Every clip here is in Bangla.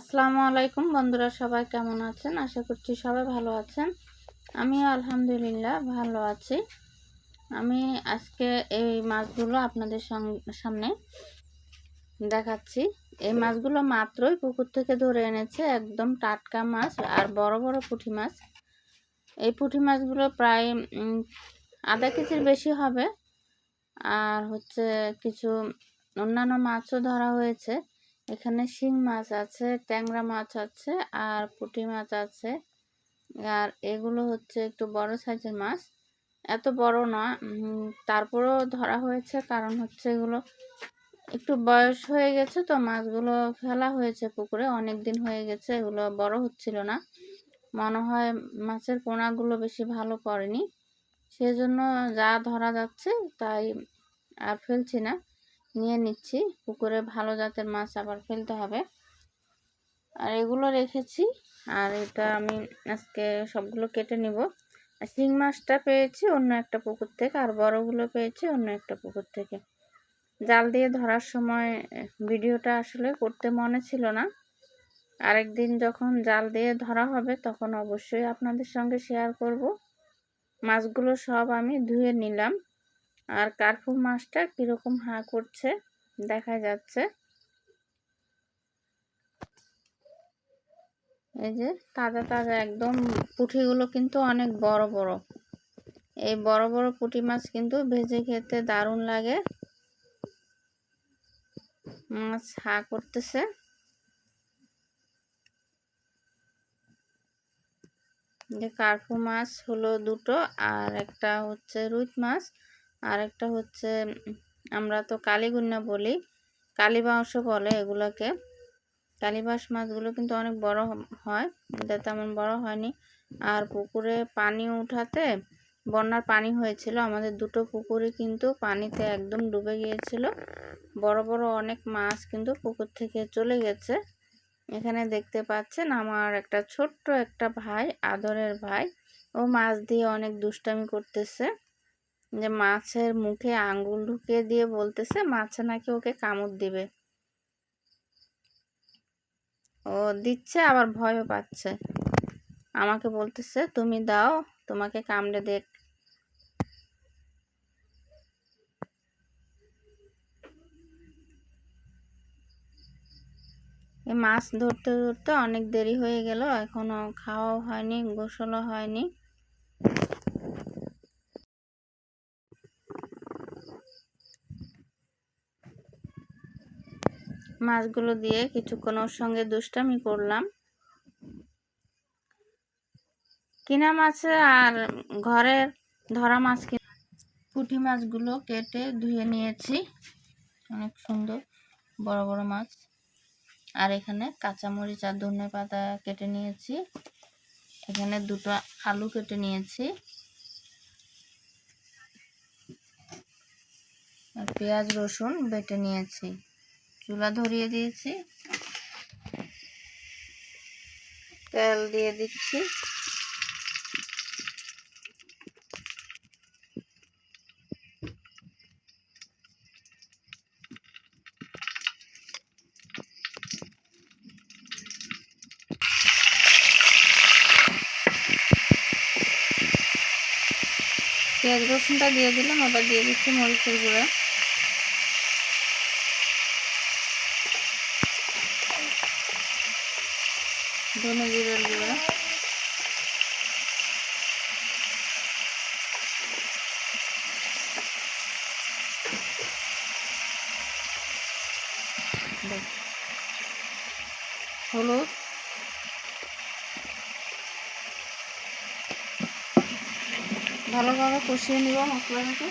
আসসালামু আলাইকুম বন্ধুরা, সবাই কেমন আছেন? আশা করছি সবাই ভালো আছেন। আমি আলহামদুলিল্লাহ ভালো আছি। আমি আজকে এই মাছগুলো আপনাদের সামনে দেখাচ্ছি। এই মাছগুলো মাত্রই পুকুর থেকে ধরে এনেছে একদম টাটকা মাছ আর বড় বড় পুঁটি মাছ। এই পুঁটি মাছগুলো প্রায় আধা কেজির বেশি হবে। আর হচ্ছে কিছু অন্যান্য মাছও ধরা হয়েছে। এখানে শিং মাছ আছে, ট্যাংরা মাছ আছে আর পুঁটি মাছ আছে। আর এগুলো হচ্ছে একটু বড় সাইজের মাছ। এত বড় না তারপরেও ধরা হয়েছে কারণ হচ্ছে এগুলো একটু বয়স হয়ে গেছে তো মাছগুলো ফেলা হয়েছে পুকুরে অনেক দিন হয়ে গেছে, এগুলো বড় হচ্ছিল না। মনে হয় মাছের পোনাগুলো বেশি ভালো পড়েনি। সেজন্য যা ধরা যাচ্ছে তাই আর ফেলছি না। নিয়ে নিচ্ছি। পুকুরে ভালো জাতের মাছ আবার ফেলতে হবে। আর এগুলো রেখেছি। আর এটা আমি আজকে সবগুলো কেটে নিব। শিং মাছটা পেয়েছি অন্য একটা পুকুর থেকে। আর বড়গুলো পেয়েছি অন্য একটা পুকুর থেকে। জাল দিয়ে ধরার সময় ভিডিওটা আসলে করতে মনে ছিল না। আরেকদিন যখন জাল দিয়ে ধরা হবে তখন অবশ্যই আপনাদের সঙ্গে শেয়ার করব। মাছগুলো সব আমি ধুয়ে নিলাম। আর কার্পু মাছটা কীরকম হা করছে দেখা যাচ্ছে। এই যে তাজা তাজা একদম পুঁটিগুলো কিন্তু অনেক বড় বড়। এই বড় বড় পুঁটি মাছ কিন্তু ভেজে খেতে দারুণ লাগে। মাছ হা করতেছে। যে কার্পু মাছ হলো দুটো আর একটা হচ্ছে রুই মাছ। আর একটা হচ্ছে আমরা তো কালীগুন্না বলি। কালীবাঁশ বলে এগুলোকে। কালীবাঁশ মাছগুলো কিন্তু অনেক বড় হয়। এটা তেমন বড় হয়নি। আর পুকুরে পানি উঠাতে বন্যার পানি হয়েছিল। আমাদের দুটো পুকুরে কিন্তু পানিতে একদম ডুবে গিয়েছিল। বড় বড় অনেক মাছ কিন্তু পুকুর থেকে চলে গেছে। এখানে দেখতে পাচ্ছেন আমার একটা ছোট্ট একটা ভাই, আদরের ভাই। ও মাছ দিয়ে অনেক দুষ্টামি করতেছে। যে মাছের মুখে আঙ্গুল ঢুকিয়ে দিয়ে বলতেছে, মাছে নাকি ওকে কামড় দিবে? ও দিচ্ছে, আবার ভয়ও পাচ্ছে। আমাকে বলতেছে, তুমি দাও, তোমাকে কামড়ে দেখ। মাছ ধরতে ধরতে অনেক দেরি হয়ে গেল, এখনও খাওয়াও হয়নি, গোসলও হয়নি। মাছগুলো দিয়ে কিছুক্ষণ ওর সঙ্গে দুষ্টামি করলাম। কিনা মাছ আর ঘরের ধরা মাছ পুঁটি মাছগুলো কেটে ধুয়ে নিয়েছি। অনেক সুন্দর, বড় বড় মাছ। আর এখানে কাঁচামরিচ আর ধনে পাতা কেটে নিয়েছি। এখানে দুটো আলু কেটে নিয়েছি। পেঁয়াজ রসুন বেটে নিয়েছি। চুলা ধরিয়ে দিয়েছি। তেল দিয়ে দিচ্ছি। পেঁয়াজ রসুনটা দিয়ে দিলাম, আবার দিয়ে দিচ্ছি মরিচের গুঁড়া। ধনে জিরের গুঁড়া হলুদ। ভালোভাবে কষিয়ে নিব মশলাটাকে।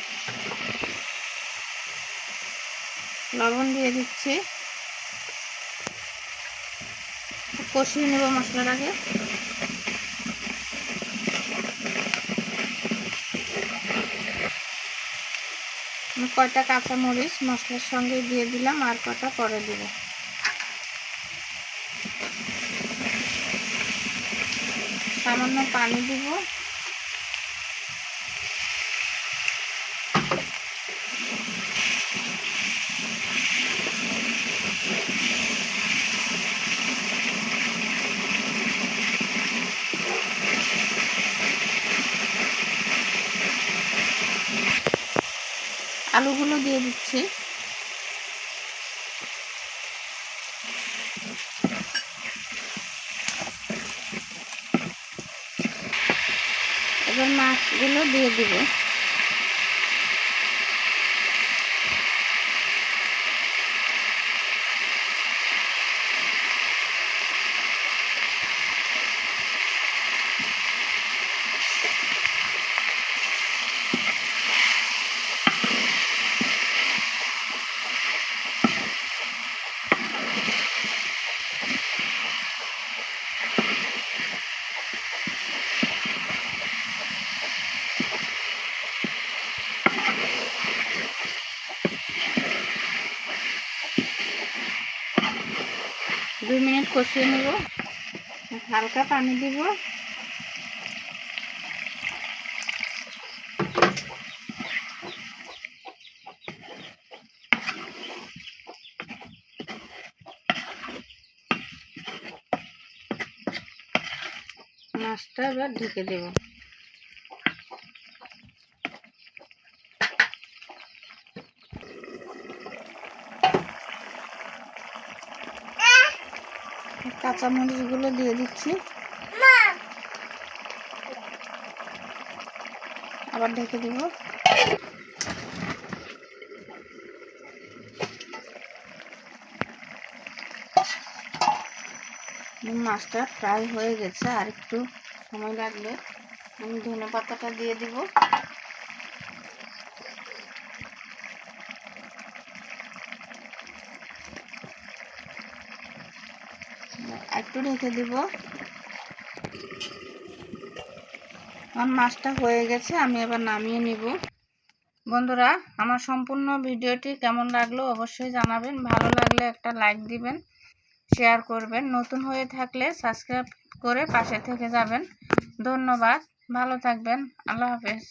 লবণ দিয়ে দিচ্ছি। কষিয়ে নেব মশলাটাকে কয়টা কাঁচামরিচ মশলার সঙ্গে দিয়ে দিলাম আর কটা পরে দেবো। সামান্য পানি দিব। আলুগুলো দিয়ে দিচ্ছি। এবার মাছগুলো দিয়ে দিব। দুই মিনিট কষিয়ে নেব। হালকা পানি দিব। মাছটা এবার ঢেকে দেব। কাঁচামরিচগুলো দিয়ে দিচ্ছি। আবার ঢেকে দিব। মাছটা ফ্রাই হয়ে গেছে আর একটু সময় লাগবে। আমি ধনে পাতাটা দিয়ে দিব। একটু ঢেকে দিব। আমার মাছটা হয়ে গেছে, আমি এবার নামিয়ে নিব। বন্ধুরা, আমার সম্পূর্ণ ভিডিওটি কেমন লাগল অবশ্যই জানাবেন। ভালো লাগলে একটা লাইক দিবেন, শেয়ার করবেন। নতুন হয়ে থাকলে সাবস্ক্রাইব করে পাশে থেকে যাবেন। ধন্যবাদ, ভালো থাকবেন। আল্লাহ হাফেজ।